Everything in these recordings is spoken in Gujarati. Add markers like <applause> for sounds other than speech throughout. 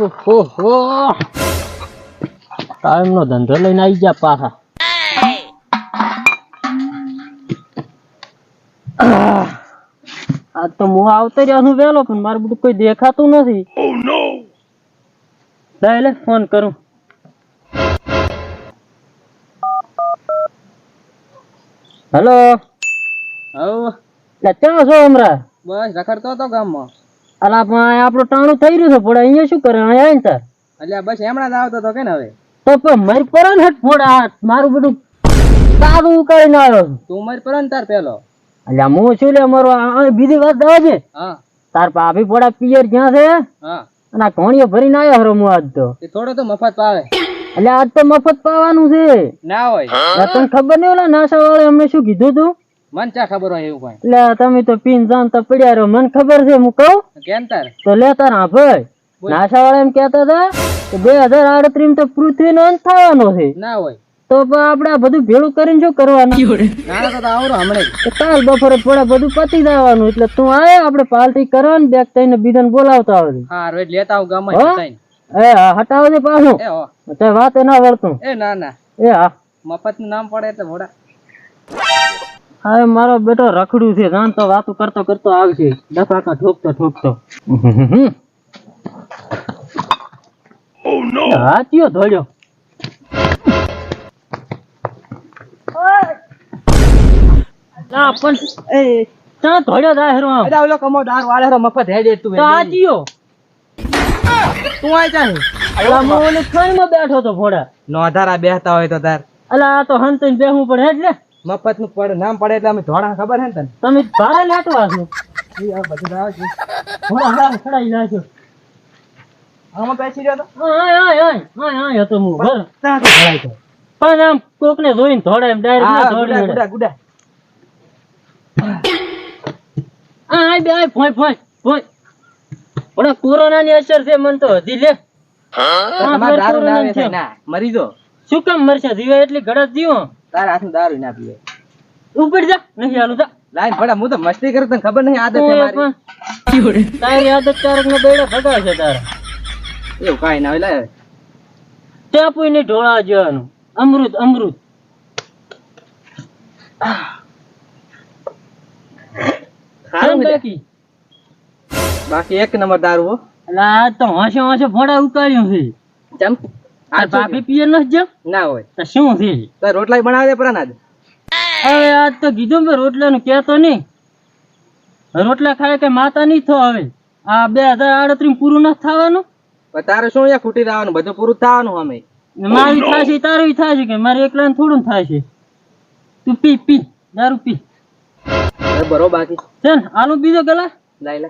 ઓહો. ટાઈમ નો ધંધો લઈને આવી ગયા પાછા. આ તો હું આવતો રહ્યો છું વેલો પણ મારું બધું કોઈ દેખાતું નથી. એટલે લે ફોન કરું. હેલો હા એટલે ક્યાં છો હમણાં? બસ રખડતો હતો ગામમાં. અલા પણ આપણો ટાણું થઈ રહ્યું છે પણ અહીંયા શું કરે? અહીંયા આવીને તાર. એટલે બસ હમણાં જ આવતો હતો કે ને હવે? તો પણ મારી પર ને આ મારું બધું તારું કરીને આવ્યો છું. તું મર પર તાર પેલો. એટલે હું શું લે મારો બીજી વાત આવે છે તાર ભાભી પોડા પિયર ક્યાં છે? અને આ ઘોણીઓ ભરીને આવ્યો હરો હું આજ તો. થોડો તો મફત પાવે. એટલે આજ તો મફત પાવાનું છે. ના હોય. તને ખબર નહીં ઓલા નાસા વાળા અમને શું કીધું તું? મન ચા ખબર હોય એવું કઈ? લે તમે તો પીન જાણતા પડ્યા રહો. મને ખબર છે હું કહું? કેમ તાર તો લે તાર હા ભાઈ. નાસા વાળા એમ કહેતા હતા કે બે હજાર આડત્રીસ તો પૃથ્વીનો અંત થવાનો છે. ના હોય. તો પણ આપણે આ બધું ભેળું કરીને શું કરવાનું? ના ના તો આવરો હમણે. કાલ બપોરે થોડા બધું પતી જવાનું. એટલે તું આવે આપણે પાર્ટી કરવાની બેગ થઈને બીજાને બોલાવતા આવજે. હા રોજ લેતા આવું ગામમાં એ હા હટાવજે પાછું. વાત હો. તે વાતે ના વળતું. એ ના ના. એ હા. મફત નામ પડે એટલે ભોળા હવે મારો બેટો રખડું છે જાણ તો વાતો કરતો કરતો આવશે. ડફાકા ઠોકતો ઠોકતો. હાથીઓ ધોળ્યો. ના પણ. એ. ત્યાં ઓલો કમો દાર વાળે રો મફત હેડે તું તો હાથીઓ તું આય જા અલા ઓલી ખાઈમાં બેઠો તો ભોડા નો અધારા બેહતા હોય તો તાર. અલા તો હંતન બેહું પણ હેડ એટલે મફતનું પડે નામ પડે એટલે અમે ધોળા ખબર હે ને તને? તમે ધોળા લાટવા છો એ આ બધું આવે છે. હું હા ખડાઈ નાખ્યો આમાં બેસી રહ્યો તો? આય ઓય ઓય ઓય ઓય હતો હું ભર ત્યાં તો ધોળાય તો પણ આમ કોકને જોઈને ધોળે એમ ડાયરેક્ટ ના હા ધોળી ગુડા ગુડા આ આય બે આય ફોય ફોય ફોય પણ કોરોના ની અસર છે મન તો હજી લે. તમારે ફેર દારૂ ના આવે ના મરી જો શું કામ મરશે? જીવે એટલી ગળત જીવો તારા હાથમાં દારૂ ના પીવે ઉપર જા નહીં હાલું જા. લાઈન ભડા હું તો મસ્તી કરું તને ખબર નહીં આદત છે મારી? તારી આદત ચારક નો બેડો છે તારા. એવું કાંઈ ના હોય લે ત્યાં ને ઢોળા જવાનું. અમૃત અમૃત. બાકી એક નંબર દારૂ હો. તો હોંશે હોંશે ફોડા ઉકાળ્યું છે. આ ભાભી પિયર ન જ. ના હોય. તો શું છે? તો રોટલા બનાવે પરાના જ હવે આજ તો કીધું કે રોટલા નું કહેતો નહીં. રોટલા ખાય કે માતા નહીં થો હવે. આ બે હજાર આડત્રીસ પૂરું નથી થવાનું? તારે શું યા ખૂટી રહેવાનું? બધું પૂરું થવાનું અમે. મારી થાય છે તારું થાય છે કે મારે એકલાને થોડું થાય છે તું પી પી દારૂ પી. બરો બાકી. છે ને આનું બીજો ગલા લઈ લે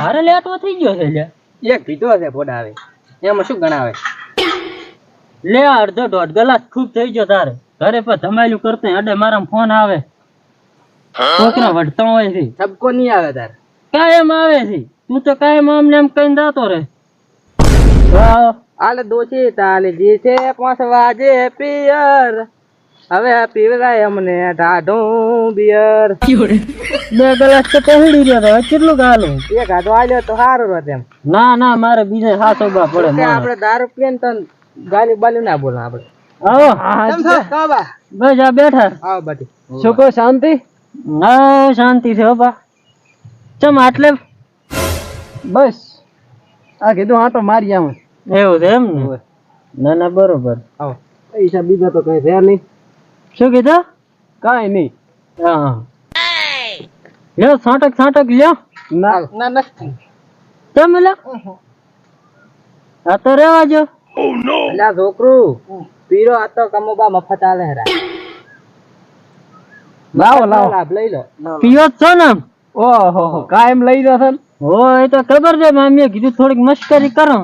હારે લેટો થઈ ગયો છે લે એક પીધો છે ફોડા આવે એમાં શું ગણાવે? લે આ અડધો દોઢ ગલાસ ખૂબ થઈ ગયો તારે. ઘરે પર ધમાલ્યું કરતો અડે મારા ફોન આવે. છોકરા વઢતો હોય છે. ઠપકો નહીં આવે તાર. કાયમ આવે છે. તું તો કાયમ આમને એમ કઈ જાતો રે આલે દોશી તાલે જી છે પાંચ વાજે પિયર. હવે પીવરાય અમને ઢાઢું બિયર. <laughs> બે ગલાસ તો પહેરી રહ્યો તો હવે કેટલું ગાલું? એક હાથો આલ્યો તો સારું રહે એમ ના ના મારે બીજે હાથ ઊભા પડે કે મારે. આપણે દારૂ પીએ ને તો ગાલી બાલી ના બોલા આપણે. બેઠા. આવો બાટી શું કહો શાંતિ? હા શાંતિ છે બા. ચમ આટલે? બસ. આ કીધું આટો મારી આમ એવું છે એમ ને? ના ના બરોબર. આવો. પૈસા બીજા તો કઈ રહ્યા નહીં. શું કીધું? કાંઈ નહીં. હા. લ્યો છાંટક છાંટક લ્યો. ના. ના નથી. તમે લ્યો. આ તો રેવા જો એટલે આ છોકરું પીરો આ તો કમોબા મફત આલે હરા લાવો લાવો. લાભ લઈ લો. પીવો છો ને? ઓહો કાયમ લઈ લો છો હો એ તો ખબર છે મામીએ કીધું થોડીક મસ્કરી કરો.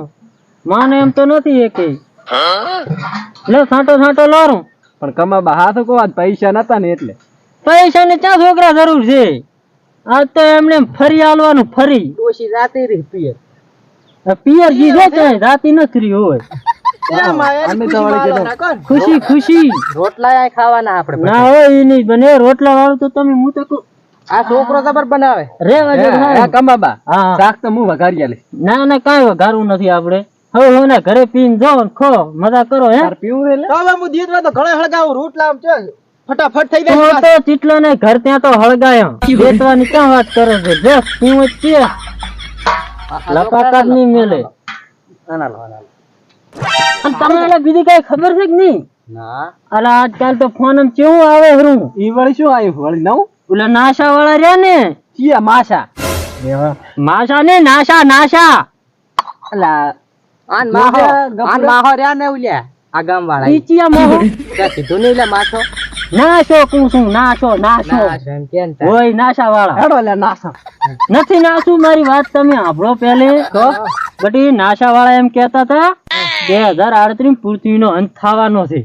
માને એમ તો નથી એકે લે સાંટો છાંટો લારું. પણ કમાબા હાથ કો પૈસા નતા ને એટલે. પૈસા ને ક્યાં છોકરા જરૂર છે? આ તો એમને એમ ફરી આલવાનું ફરી. ડોશી રાતે રહી આ પિયર જી છે રાતી નથી રહી હોય. ખુશી ખુશી રોટલા ખાવાના આપણે ના હોય એ નહીં બને. રોટલા વાળું તો તમે હું તો આ છોકરો જબર બનાવે. રે દે કમાબા. હા. શાક તો હું વઘારી લે ના ના કાંઈ વઘારવું નથી આપણે. હવે હું ને ઘરે પીને જાઓ ને ખો. મજા કરો હે. પીવું એટલે હવે હું દીધમાં તો ઘણા હળગાવું. રોટલા આમ છે ફટાફટ થઈ જાય તો ચીટલો ને ઘર ત્યાં તો હળગાયો. બેસવાની ક્યાં વાત કરો છે? જો પીવું જ જ નહીં મેલે. આના લો આના લો. અને તમે એટલે બીજી કઈ ખબર છે કે નહીં? ના. અલા આજકાલ તો ફોન આમ કેવું આવે હરું? ઈ વળી શું આવ્યું? વળી નવું? ઓલા નાશા વાળા રહ્યા ને? ચિયા માશા. માશા ને નાશા નાશા. અલા આન માહો આન માહો રહ્યા ને ઓલ્યા આ ગામ વાળા પીચિયા મોહો. ત્યાં કીધું નહીં લે માથો? નાશો કુસુમ નાશો નાશો. ના એમ ઓય નાશા વાળા હેડો લે નાશા. નથી નાસું મારી વાત તમે સાંભળો પેલે તો. બટી નાશા વાળા એમ કહેતા હતા બે હજાર આડત્રીસ પૃથ્વી અંત થવાનો છે.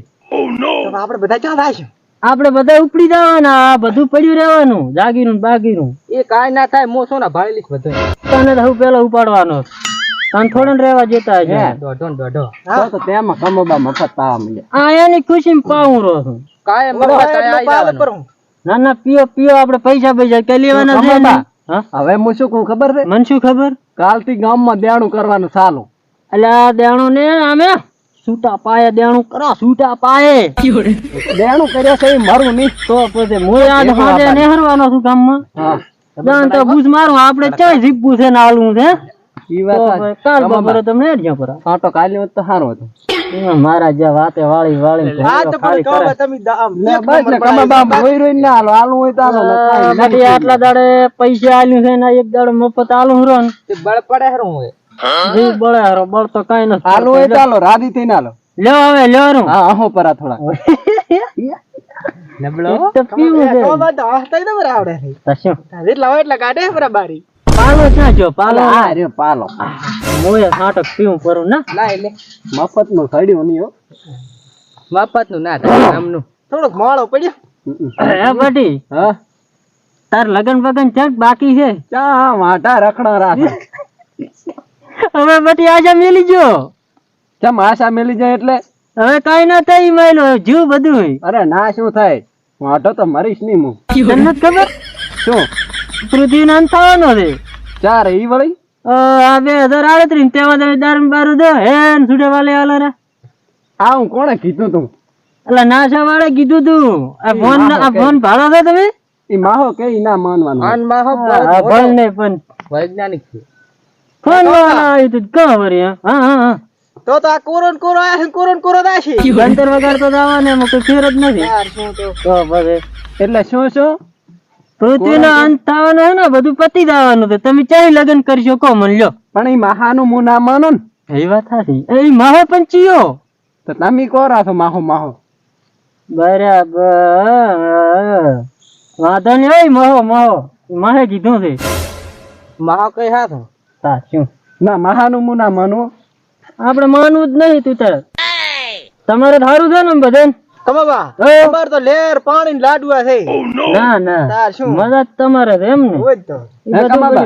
આપણે બધા ક્યાં થાય છે? આપણે બધા ઉપડી જવાના આ બધું પડ્યું રહેવાનું જાગીરું બાગીરું. એ કાંઈ ના થાય મોસો ના ભાળી લઈશ બધું. તને તો હું પેલા ઉપાડવાનો થોડું રહેવા જતા છે. દોઢો દોઢો. તો તેમાં કમોબા મફત પાવા મળે આ એની ખુશી પાવું રહો છું. આવવાનું. ના ના પીઓ પીઓ આપણે પૈસા પૈસા કે લેવાના છે? હા? હવે હું શું કહું ખબર છે? મને શું ખબર? કાલથી ગામમાં દેણું કરવાનું ચાલુ. એટલે આ દેણું ને અમે છૂટા પાયે દેણું કરા છૂટા પાયે. દેણું કર્યા છે મારું નહીં તો પછી હું યાદ હાથે નેહરવાનો છું ગામમાં. હા દાન તો બૂઝ મારું આપણે ચાય જીપવું છે ને આલું છે? ઈ વાત કાલ બપોરે તમને હેડજો પર. ફાટો તો કાલે તો સારું હતું. મારા જે વાતે વાળી વાળી હા તો પણ કહો તમે આમ બસ ને કમા બામ રોઈ રોઈ ને હાલો હાલું હોય તો હાલો ને કાંઈ નહીં. નથી આટલા દાડે પૈસા આલ્યું છે ને એક દાડે મફત આલું હરો ને. બળ પડે હરો હોય. જે બળે હારો બળ તો કઈ નથી હાલું હોય તો હાલો રાધી થઈને હાલો. લ્યો હવે લ્યો હરું હા અહો પરા થોડા નબળો તો પીવું છે? તો હસતા ય નંબર આવડે છે. તો શું? જેટલા કાઢે બરાબરી પાલો ક્યાં જો પાલો. હા રે પાલો. મોએ સાટક પીવું પરું ના? લાય લે. મફતનું સડ્યું નહીં હો. મફતનું ના થાય આમનું. થોડોક માળો પડ્યો. હે બટી હા. તાર લગન બગન ચક બાકી છે? ચા માટા રખડા રાખ? હવે બટી આજા મેલી જો ચમ આશા મેલી જાય એટલે? હવે કઈ ના થઈ માયલો જીવ બધું અરે ના શું થાય? વાટો તો મરીશ નહીં હું. તને ખબર? શું? પૃથ્વી નામ થવાનો છે. ચાર એ વળી? બે હજાર આડત્રીસ તેમાં તમે દારૂ બારું દો. હે છૂટે વાલે આલા રે? આ હું કોણે કીધું તું? એટલે નાસા વાળે કીધું તું. આ ફોન આ ફોન ભાડો છે તમે? ઈ માહો કે ના માનવાનું. હા, હા, ભણ નહીં પણ વૈજ્ઞાનિક છે. ફોન વાળા આવ્યું તું કહો વળી હા. હા હા, હા. તો તો આ કોરોન કોરો આયા કોરોન કોરો છે ગંતર વગર તો જવાને એમાં કોઈ ફેર જ નથી. તો તો એટલે શું શું? પૃથ્વીનો અંત થવાનો છે ને બધું પતી જવાનું તમે ચાહી લગ્ન કરશો કો મન લ્યો. પણ એ માહાનું હું ના માનો ને. એ વાત સાચી. એ માહો પણ ચિયો. તો તમે કોરા છો માહો માહો? બરાબર. વાંધો નહીં હોય માહો માહો. માહે કીધું છે. માહો કઈ હાથ? સાચું. ના મહાનું હું ના માનું. આપણે માનવું જ નહીં તું તારે. તમારે સારું છે ને બધાને? કમાબા હે? અમાર તો લેર પાણી લાડવા છે. ના ના. તાર શું? મજા તમારે છે એમ ને હોય તો. કમાબા?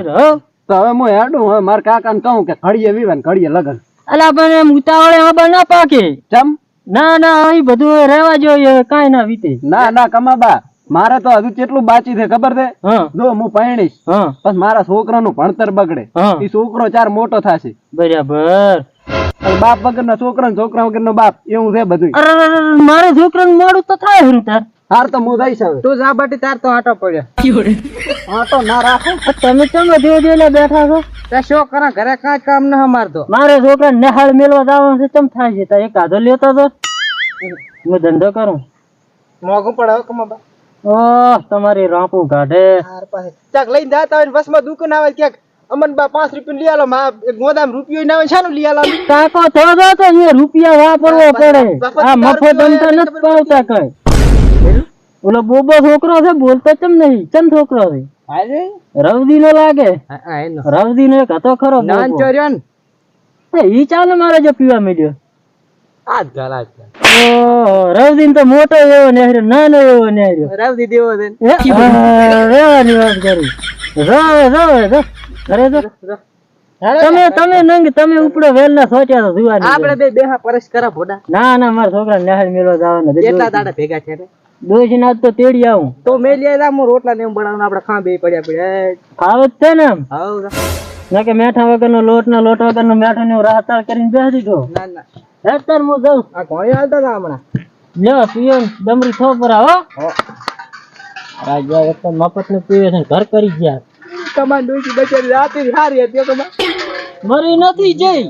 હવે હું? હેડું હવે મારા કાકાને કહું કે ઘડીએ વિવાન ઘડીએ લગન. અલા પણ એમ ઉતાવળે આબા ના પાકે. ચમ? ના ના અહીં બધું રહેવા જોઈએ કાંઈ ના વીતે. ના ના કમાબા મારે તો હજુ કેટલું બાકી છે ખબર છે? હા. જો હું પરણીશ. પણ બસ મારા છોકરાનું ભણતર બગડે. એ છોકરો ચાર મોટો થશે. બરાબર. બાપ વગરના છોકરા ને છોકરા વગરનો બાપ એવું છે બધું અરે મારે છોકરાને મોડું તો થાય હરું તાર? હાર તો હું જઈશ હવે. તું જા બાટી તાર તો આટો પડ્યો. આટો ના રાખો. તમે કેમ ધીરે ધીરે બેઠા છો? તે શું કરે? ઘરે કાંઈ કામ ન મારતો મારે છોકરા નિહાળ મેળવા જવાનું છે ચમ થાય છે? તો એક આધો લેતો તો. હું ધંધો કરું. મોઘું પડે કમાબા ઓહ તમારી રાપુ કાઢે. ચાક લઈને જાતા હોય ને બસમાં દુકાન આવે ક્યાંક. અમન બા પાંચ રૂપિયા લઈ આલો માં ગોદામ રૂપિયો ના હોય શાનું લઈ આલો. કાકો થોડો તો એ રૂપિયા વાપરવો પડે. આ મફત અંતર નથી પાવતા કઈ. ઓલો બોબો છોકરો છે બોલતો ચમ નહીં? ચમ છોકરો છે? આજે? રવદી નો લાગે રવદી નો એક હતો ખરો નાન ચોર્યો ને એ ઈ ચાલે મારે જો પીવા મળ્યો આ જ ગાલ ઓહો રવદીન તો મોટો એવો નેહર્યો નાનો એવો નેહર્યો. રવદી દેવો છે રેવાની વાત કરી. રોવે રોવે રો ઘરે જો. તમે તમે નંગ તમે ઉપડો વેલ ના સોચ્યા તો જુવાની આપણે બે બેહા પરસ કરા ભોડા. ના ના મારા છોકરા નેહાળ મેળો જવાના છે. કેટલા દાડા ભેગા છે રે ડોશી ના તો તેડી આવું. તો મેં લઈ આવ્યા હું રોટલા ને એમ બનાવવાનું આપણે ખા બે પડ્યા પડ્યા. ખાવ જ છે ને એમ હાઉ ના કે મેઠા વગરનો લોટ ના લોટ વગરનો મેઠો ને રાહતાળ કરીને બેસી દીધો ના ના. હેતર હું જાઉં. આ કોણી હાલતા હતા હમણાં. લ્યો પીએમ ડમરી થો પર આવો હો. રાજા વખત મફતનું પીવે છે ઘર કરી ગયા. કમાન ડોસી બચારી રાતે સારી હતી કમાન. મરી નથી જઈ.